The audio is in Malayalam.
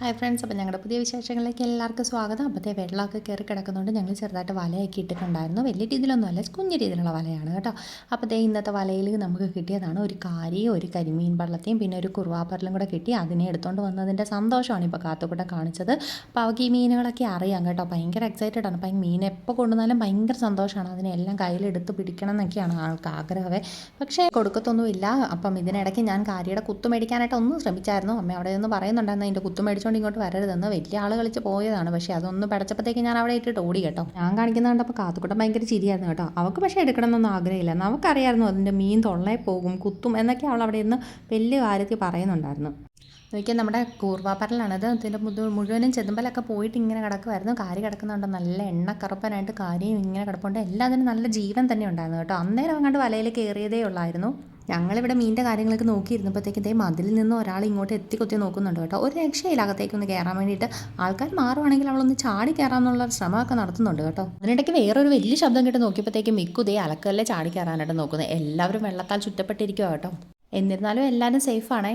ഹായ് ഫ്രണ്ട്സ് അപ്പോൾ ഞങ്ങളുടെ പുതിയ വിശേഷങ്ങളിലേക്ക് എല്ലാവർക്കും സ്വാഗതം. അപ്പോഴത്തെ വെള്ളമൊക്കെ കയറി കിടക്കുന്നതുകൊണ്ട് ഞങ്ങൾ ചെറുതായിട്ട് വലയൊക്കെ ഇട്ടിട്ടുണ്ടായിരുന്നു വലിയ രീതിയിലൊന്നുമല്ല കുഞ്ഞു രീതിയിലുള്ള വലയാണ് കേട്ടോ. അപ്പോൾ ദേ ഇന്നത്തെ വലയിൽ നമുക്ക് കിട്ടിയതാണ് ഒരു കാരിയും ഒരു കരിമീൻ വള്ളത്തെയും പിന്നെ ഒരു കുറുവാപ്പറലും കൂടെ കിട്ടി. അതിനെ എടുത്തുകൊണ്ട് വന്നതിന്റെ സന്തോഷമാണ് ഇപ്പോൾ കാത്തുകൂടെ കാണിച്ചത്. അപ്പോൾ അവർക്ക് ഈ മീനുകളൊക്കെ അറിയാം കേട്ടോ. ഭയങ്കര എക്സൈറ്റഡ് ആണ്. അപ്പം മീൻ എപ്പോൾ കൊണ്ടുവന്നാലും ഭയങ്കര സന്തോഷമാണ്. അതിനെല്ലാം കയ്യിലെടുത്ത് പിടിക്കണം എന്നൊക്കെയാണ് ആൾക്ക് ആഗ്രഹമേ. പക്ഷേ കൊടുക്കത്തൊന്നുമില്ല. അപ്പം ഇതിനിടയ്ക്ക് ഞാൻ കാരിയുടെ കുത്തു മേടിക്കാനായിട്ട് ഒന്നും ശ്രമിച്ചായിരുന്നു. അമ്മ അവിടെ നിന്ന് പറയുന്നുണ്ടായിരുന്നു അതിന്റെ കുത്തു മേടിച്ചുകൊണ്ട് ഇങ്ങോട്ട് വരരുതെന്ന് വലിയ ആൾ കളിച്ച് പോയതാണ്. പക്ഷേ അതൊന്ന് പടച്ചപ്പോഴത്തേക്ക് ഞാൻ അവിടെ ഇട്ടിട്ട് ഓടി കേട്ടോ. ഞാൻ കാണിക്കുന്ന കണ്ടപ്പോൾ കാത്തുക്കൂട്ടം ഭയങ്കര ചിരിയായിരുന്നു കേട്ടോ. അവൾക്ക് പക്ഷേ എടുക്കണമെന്നൊന്നും ആഗ്രഹമില്ല. നമുക്കറിയായിരുന്നു അതിന്റെ മീൻ തൊള്ളേ പോകും കുത്തും എന്നൊക്കെ അവൾ അവിടെ നിന്ന് വലിയ കാര്യത്തിൽ പറയുന്നുണ്ടായിരുന്നു. നോക്കിയാൽ നമ്മുടെ കൂർവാപ്പരലാണത് ഇതിന്റെ മുതു- മുഴുവനും ചെതുമ്പലൊക്കെ പോയിട്ട് ഇങ്ങനെ കിടക്കുമായിരുന്നു കാരി കിടക്കുന്നുണ്ട്. നല്ല എണ്ണക്കറുപ്പനായിട്ട് കാരിയും ഇങ്ങനെ കിടപ്പുണ്ട്. എല്ലാത്തിനും നല്ല ജീവൻ തന്നെ ഉണ്ടായിരുന്നു കേട്ടോ. അന്നേരം അങ്ങോട്ട് വലയിൽ കയറിയതേ ഉള്ളായിരുന്നു. ഞങ്ങളിവിടെ മീനിന്റെ കാര്യങ്ങളൊക്കെ നോക്കിയിരുന്നപ്പോഴത്തേക്കും ഇതേ മതിലിൽ നിന്ന് ഒരാൾ ഇങ്ങോട്ട് എത്തിക്കൊത്തി നോക്കുന്നുണ്ട് കേട്ടോ. ഒരു രക്ഷയില്ല അകത്തേക്ക് ഒന്ന് കയറാൻ വേണ്ടിയിട്ട്. ആൾക്കാർ മാറുവാണെങ്കിൽ അവളൊന്ന് ചാടി കയറാമെന്നുള്ള ശ്രമമൊക്കെ നടത്തുന്നുണ്ട് കേട്ടോ. അതിനിടയ്ക്ക് വേറൊരു വലിയ ശബ്ദം കേട്ട് നോക്കിയപ്പോഴത്തേക്കും മിക്കു ദേ അലക്കല്ലേ ചാടി കയറാനായിട്ട് നോക്കുന്നത്. എല്ലാവരും വെള്ളത്താൽ ചുറ്റപ്പെട്ടിരിക്കുക കേട്ടോ. എന്നിരുന്നാലും എല്ലാവരും സേഫാണേ